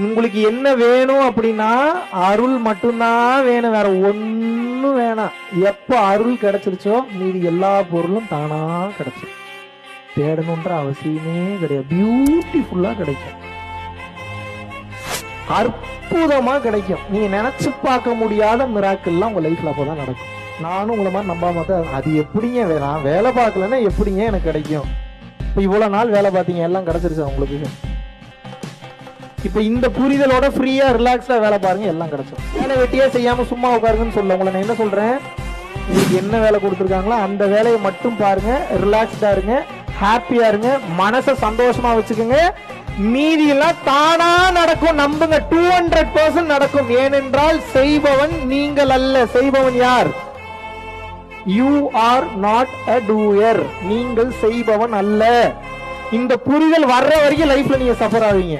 உங்களுக்கு என்ன வேணும் அப்படின்னா அருள் மட்டும்தான் வேணும் வேற ஒன்றும் வேணாம். எப்ப அருள் கிடைச்சிருச்சோ மீதி எல்லா பொருளும் தானா கிடைச்சிரும். தேடணுன்ற அவசியமே கிடையாது. பியூட்டிஃபுல்லா கிடைக்கும். அற்புதமா கிடைக்கும். நீங்க நினைச்சு பார்க்க முடியாத மிராக்கள்லாம் உங்க லைஃப்ல அப்போதான் நடக்கும். நானும் உங்களை மாதிரி நம்பாம தான் அது எப்படிங்க வேணாம் நான் வேலை பார்க்கலன்னா எப்படிங்க எனக்கு கிடைக்கும்? இப்போ இவ்வளோ நாள் வேலை பார்த்தீங்க எல்லாம் கிடைச்சிருச்சா உங்களுக்கு? இப்போ இந்த புரிதலோட ஃப்ரீயா ரிலாக்ஸா வேலை பாருங்க எல்லாம் கிடைச்சிடும் வேலை வெட்டியே செய்யாம சும்மா உட்காருங்கன்னு சொல்ல உங்களை நான் என்ன சொல்றேன்? உங்களுக்கு என்ன வேலை கொடுத்துருக்காங்களோ அந்த வேலையை மட்டும் பாருங்க ரிலாக்ஸ்டா இருங்க ஹாப்பியா இருங்க மனசை சந்தோஷமா வச்சுக்கோங்க. மீதி எல்லாம் தானா நடக்கும் நம்புங்க. டூ ஹண்ட்ரட் பர்சன்ட் நடக்கும். ஏனென்றால் செய்பவன் நீங்கள் அல்ல. செய்பவன் யார்? You are not a doer நீங்கள் செய்பவன் அல்ல. இந்த புரிதல் வர்ற வரைக்கும் லைஃப்ல நீங்க சஃபர் ஆவீங்க.